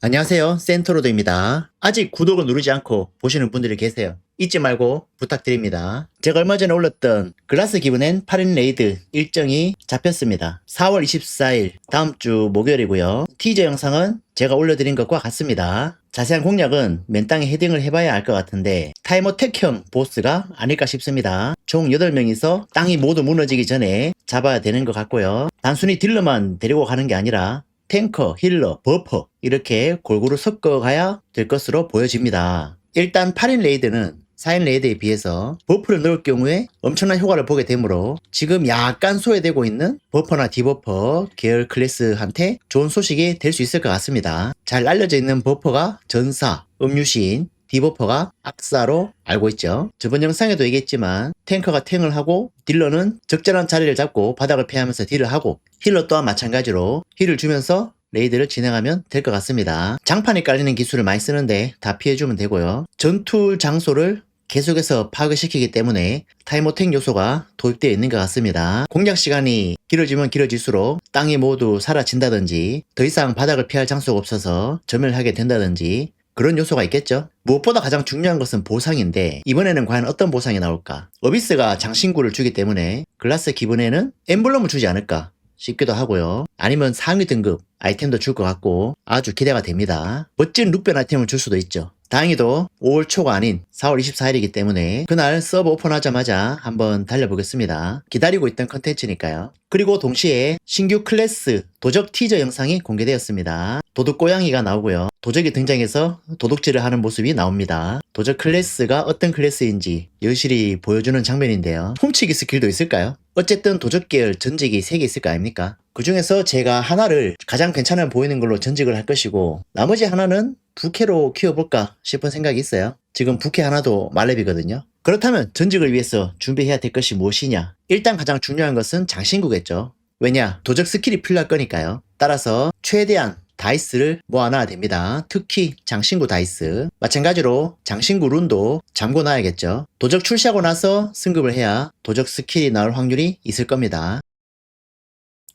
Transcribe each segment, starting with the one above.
안녕하세요. 센터로드입니다. 아직 구독을 누르지 않고 보시는 분들이 계세요. 잊지 말고 부탁드립니다. 제가 얼마 전에 올렸던 글라스 기브넨 8인 레이드 일정이 잡혔습니다. 4월 24일 다음 주 목요일이고요. 티저 영상은 제가 올려드린 것과 같습니다. 자세한 공략은 맨 땅에 헤딩을 해봐야 알 것 같은데 타이머 택형 보스가 아닐까 싶습니다. 총 8명이서 땅이 모두 무너지기 전에 잡아야 되는 것 같고요. 단순히 딜러만 데리고 가는 게 아니라 탱커, 힐러, 버퍼 이렇게 골고루 섞어가야 될 것으로 보여집니다. 일단 8인 레이드는 4인 레이드에 비해서 버프를 넣을 경우에 엄청난 효과를 보게 되므로 지금 약간 소외되고 있는 버퍼나 디버퍼 계열 클래스한테 좋은 소식이 될 수 있을 것 같습니다. 잘 알려져 있는 버퍼가 전사, 음유신, 디버퍼가 악사로 알고 있죠. 저번 영상에도 얘기했지만 탱커가 탱을 하고 딜러는 적절한 자리를 잡고 바닥을 피하면서 딜을 하고 힐러 또한 마찬가지로 힐을 주면서 레이드를 진행하면 될 것 같습니다. 장판이 깔리는 기술을 많이 쓰는데 다 피해주면 되고요. 전투 장소를 계속해서 파괴시키기 때문에 타이머택 요소가 도입되어 있는 것 같습니다. 공략 시간이 길어지면 길어질수록 땅이 모두 사라진다든지 더 이상 바닥을 피할 장소가 없어서 점멸하게 된다든지 그런 요소가 있겠죠. 무엇보다 가장 중요한 것은 보상인데 이번에는 과연 어떤 보상이 나올까? 어비스가 장신구를 주기 때문에 글라스 기본에는 엠블럼을 주지 않을까 싶기도 하고요. 아니면 상위 등급 아이템도 줄 것 같고 아주 기대가 됩니다. 멋진 룩변 아이템을 줄 수도 있죠. 다행히도 5월 초가 아닌 4월 24일이기 때문에 그날 서버 오픈하자마자 한번 달려보겠습니다. 기다리고 있던 컨텐츠니까요. 그리고 동시에 신규 클래스 도적 티저 영상이 공개되었습니다. 도둑 고양이가 나오고요. 도적이 등장해서 도둑질을 하는 모습이 나옵니다. 도적 클래스가 어떤 클래스인지 여실히 보여주는 장면인데요. 훔치기 스킬도 있을까요? 어쨌든 도적 계열 전직이 3개 있을 거 아닙니까? 그 중에서 제가 하나를 가장 괜찮아 보이는 걸로 전직을 할 것이고 나머지 하나는 부캐로 키워볼까 싶은 생각이 있어요. 지금 부캐 하나도 말렙이거든요. 그렇다면 전직을 위해서 준비해야 될 것이 무엇이냐? 일단 가장 중요한 것은 장신구겠죠. 왜냐? 도적 스킬이 필요할 거니까요. 따라서 최대한 다이스를 모아놔야 됩니다. 특히 장신구 다이스. 마찬가지로 장신구 룬도 잠궈놔야겠죠. 도적 출시하고 나서 승급을 해야 도적 스킬이 나올 확률이 있을 겁니다.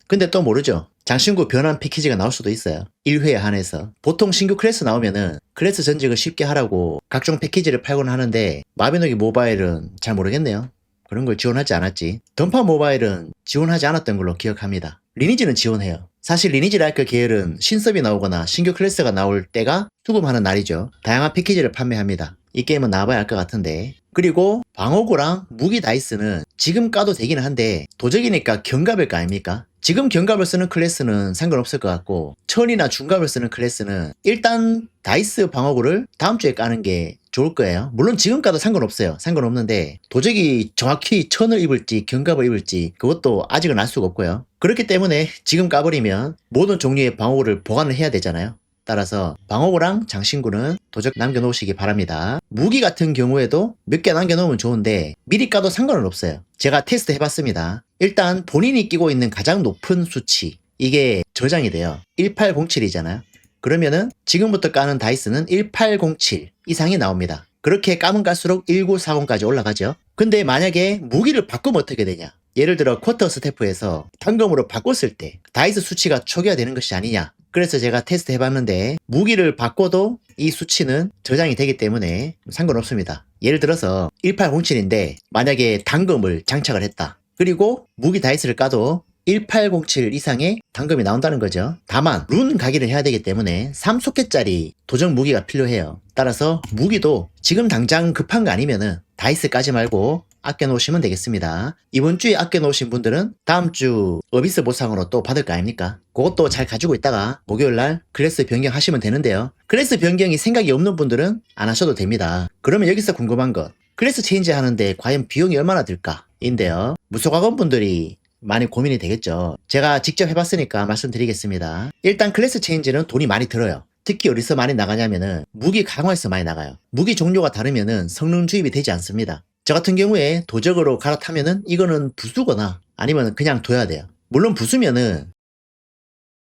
근데 또 모르죠. 장신구 변환 패키지가 나올 수도 있어요. 1회에 한해서. 보통 신규 클래스 나오면은 클래스 전직을 쉽게 하라고 각종 패키지를 팔곤 하는데 마비노기 모바일은 잘 모르겠네요. 그런 걸 지원하지 않았지. 던파 모바일은 지원하지 않았던 걸로 기억합니다. 리니지는 지원해요. 사실 리니지 라이크 계열은 신섭이 나오거나 신규 클래스가 나올 때가 수급하는 날이죠. 다양한 패키지를 판매합니다. 이 게임은 나와봐야 할 것 같은데. 그리고 방어구랑 무기 다이스는 지금 까도 되기는 한데 도적이니까 경갑일 거 아닙니까? 지금 경갑을 쓰는 클래스는 상관없을 것 같고 천이나 중갑을 쓰는 클래스는 일단 다이스 방어구를 다음 주에 까는 게 좋을 거예요. 물론 지금 까도 상관없어요. 상관없는데 도적이 정확히 천을 입을지 경갑을 입을지 그것도 아직은 알 수가 없고요. 그렇기 때문에 지금 까버리면 모든 종류의 방어구를 보관을 해야 되잖아요. 따라서 방어구랑 장신구는 도적 남겨놓으시기 바랍니다. 무기 같은 경우에도 몇 개 남겨놓으면 좋은데 미리 까도 상관은 없어요. 제가 테스트 해봤습니다. 일단 본인이 끼고 있는 가장 높은 수치 이게 저장이 돼요. 1807이잖아요. 그러면은 지금부터 까는 다이스는 1807 이상이 나옵니다. 그렇게 까면 깔수록 1940까지 올라가죠. 근데 만약에 무기를 바꾸면 어떻게 되냐? 예를 들어 쿼터 스태프에서 단검으로 바꿨을 때 다이스 수치가 초기화되는 것이 아니냐? 그래서 제가 테스트 해봤는데 무기를 바꿔도 이 수치는 저장이 되기 때문에 상관없습니다. 예를 들어서 1807인데 만약에 단검을 장착을 했다. 그리고 무기 다이스를 까도 1807 이상의 단검이 나온다는 거죠. 다만 룬 가기를 해야 되기 때문에 3소켓짜리 도적 무기가 필요해요. 따라서 무기도 지금 당장 급한 거 아니면은 다이스 까지 말고 아껴 놓으시면 되겠습니다. 이번 주에 아껴 놓으신 분들은 다음 주 어비스 보상으로 또 받을 거 아닙니까? 그것도 잘 가지고 있다가 목요일 날 클래스 변경하시면 되는데요. 클래스 변경이 생각이 없는 분들은 안 하셔도 됩니다. 그러면 여기서 궁금한 것 클래스 체인지 하는데 과연 비용이 얼마나 들까? 인데요. 무소가건 분들이 많이 고민이 되겠죠. 제가 직접 해봤으니까 말씀드리겠습니다. 일단 클래스 체인지는 돈이 많이 들어요. 특히 어디서 많이 나가냐면은 무기 강화에서 많이 나가요. 무기 종류가 다르면은 성능 주입이 되지 않습니다. 저 같은 경우에 도적으로 갈아타면은 이거는 부수거나 아니면 그냥 둬야 돼요. 물론 부수면은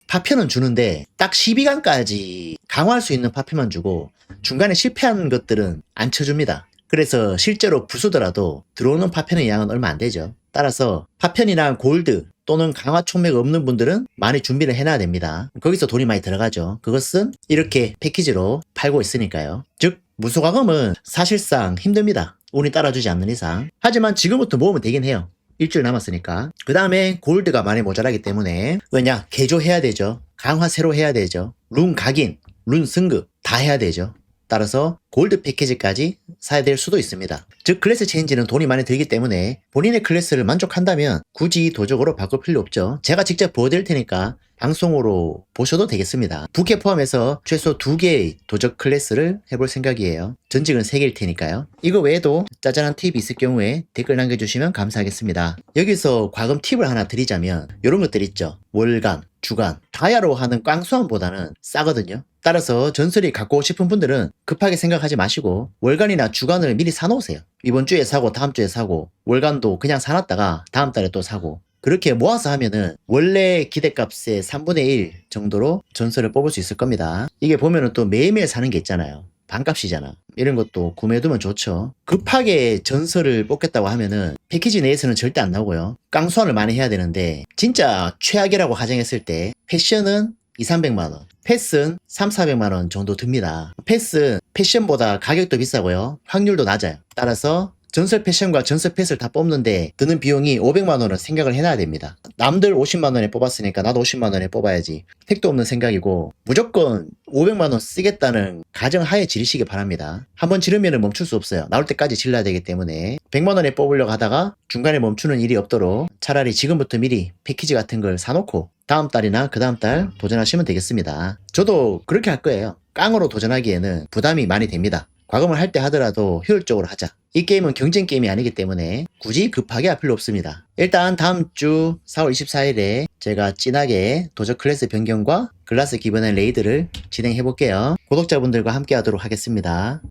파편은 주는데 딱 12강까지 강화할 수 있는 파편만 주고 중간에 실패한 것들은 안 쳐줍니다. 그래서 실제로 부수더라도 들어오는 파편의 양은 얼마 안 되죠. 따라서 파편이나 골드 또는 강화 총매가 없는 분들은 많이 준비를 해놔야 됩니다. 거기서 돈이 많이 들어가죠. 그것은 이렇게 패키지로 팔고 있으니까요. 즉 무소가금은 사실상 힘듭니다. 운이 따라주지 않는 이상. 하지만 지금부터 모으면 되긴 해요. 일주일 남았으니까. 그 다음에 골드가 많이 모자라기 때문에 왜냐 개조해야 되죠. 강화 새로 해야 되죠. 룬 각인, 룬 승급 다 해야 되죠. 따라서 골드 패키지까지 사야 될 수도 있습니다. 즉 클래스 체인지는 돈이 많이 들기 때문에 본인의 클래스를 만족한다면 굳이 도적으로 바꿀 필요 없죠. 제가 직접 보여드릴 테니까 방송으로 보셔도 되겠습니다. 부캐 포함해서 최소 두 개의 도적 클래스를 해볼 생각이에요. 전직은 3개일 테니까요. 이거 외에도 짜잘한 팁이 있을 경우에 댓글 남겨주시면 감사하겠습니다. 여기서 과금 팁을 하나 드리자면 이런 것들 있죠. 월간, 주간, 다야로 하는 꽝수함보다는 싸거든요. 따라서 전설이 갖고 싶은 분들은 급하게 생각 하지 마시고 월간이나 주간을 미리 사놓으세요. 이번 주에 사고 다음 주에 사고 월간도 그냥 사놨다가 다음 달에 또 사고 그렇게 모아서 하면은 원래 기대값의 3분의 1 정도로 전설을 뽑을 수 있을 겁니다. 이게 보면은 또 매일매일 사는 게 있잖아요. 반값이잖아. 이런 것도 구매해두면 좋죠. 급하게 전설을 뽑겠다고 하면은 패키지 내에서는 절대 안 나오고요. 깡수환을 많이 해야 되는데 진짜 최악이라고 가정했을 때 패션은 2, 300만원. 패스는 3, 400만원 정도 듭니다. 패스, 패션보다 가격도 비싸고요. 확률도 낮아요. 따라서 전설 패션과 전설 패스를 다 뽑는데 드는 비용이 500만원은 생각을 해놔야 됩니다. 남들 50만원에 뽑았으니까 나도 50만원에 뽑아야지. 택도 없는 생각이고 무조건 500만원 쓰겠다는 가정하에 지르시기 바랍니다. 한번 지르면 멈출 수 없어요. 나올 때까지 질러야 되기 때문에 100만원에 뽑으려고 하다가 중간에 멈추는 일이 없도록 차라리 지금부터 미리 패키지 같은 걸 사놓고 다음 달이나 그 다음 달 도전하시면 되겠습니다. 저도 그렇게 할 거예요. 깡으로 도전하기에는 부담이 많이 됩니다. 과금을 할 때 하더라도 효율적으로 하자. 이 게임은 경쟁 게임이 아니기 때문에 굳이 급하게 할 필요 없습니다. 일단 다음 주 4월 24일에 제가 진하게 도적 클래스 변경과 글라스 기본의 레이드를 진행해 볼게요. 구독자분들과 함께 하도록 하겠습니다.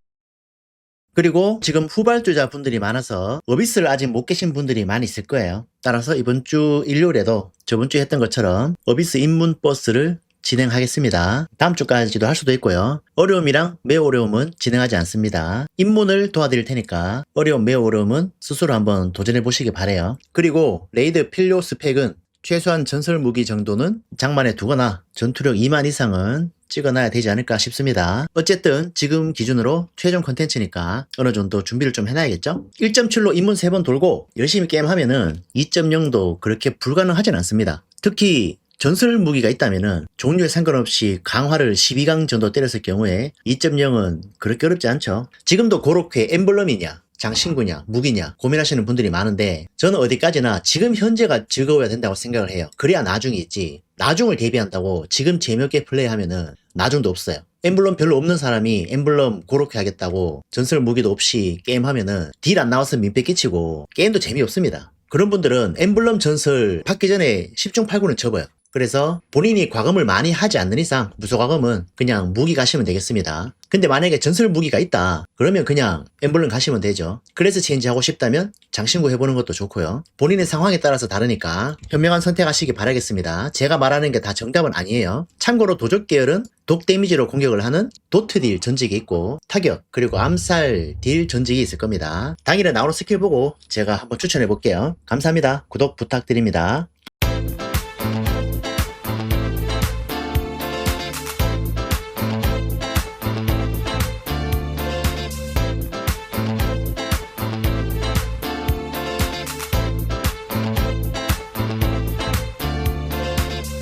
그리고 지금 후발주자 분들이 많아서 어비스를 아직 못 계신 분들이 많이 있을 거예요. 따라서 이번 주 일요일에도 저번 주에 했던 것처럼 어비스 입문 버스를 진행하겠습니다. 다음 주까지도 할 수도 있고요. 어려움이랑 매우 어려움은 진행하지 않습니다. 입문을 도와드릴 테니까 어려움, 매우 어려움은 스스로 한번 도전해 보시기 바래요. 그리고 레이드 필요 스펙은 최소한 전설 무기 정도는 장만에 두거나 전투력 2만 이상은 찍어놔야 되지 않을까 싶습니다. 어쨌든 지금 기준으로 최종 컨텐츠니까 어느 정도 준비를 좀 해놔야겠죠? 1.7로 입문 3번 돌고 열심히 게임하면은 2.0도 그렇게 불가능하진 않습니다. 특히 전설 무기가 있다면은 종류에 상관없이 강화를 12강 정도 때렸을 경우에 2.0은 그렇게 어렵지 않죠. 지금도 고로케 엠블럼이냐 장신구냐 무기냐 고민하시는 분들이 많은데 저는 어디까지나 지금 현재가 즐거워야 된다고 생각을 해요. 그래야 나중이 있지. 나중을 대비한다고 지금 재미없게 플레이하면은 나중도 없어요. 엠블럼 별로 없는 사람이 엠블럼 고렇게 하겠다고 전설 무기도 없이 게임하면은 딜 안 나와서 민폐 끼치고 게임도 재미없습니다. 그런 분들은 엠블럼 전설 받기 전에 10중 8구는 접어요. 그래서 본인이 과금을 많이 하지 않는 이상 무소과금은 그냥 무기 가시면 되겠습니다. 근데 만약에 전설 무기가 있다 그러면 그냥 엠블럼 가시면 되죠. 클래스 체인지 하고 싶다면 장신구 해보는 것도 좋고요. 본인의 상황에 따라서 다르니까 현명한 선택하시기 바라겠습니다. 제가 말하는 게 다 정답은 아니에요. 참고로 도적 계열은 독 데미지로 공격을 하는 도트 딜 전직이 있고 타격 그리고 암살 딜 전직이 있을 겁니다. 당일에 나오는 스킬 보고 제가 한번 추천해 볼게요. 감사합니다. 구독 부탁드립니다.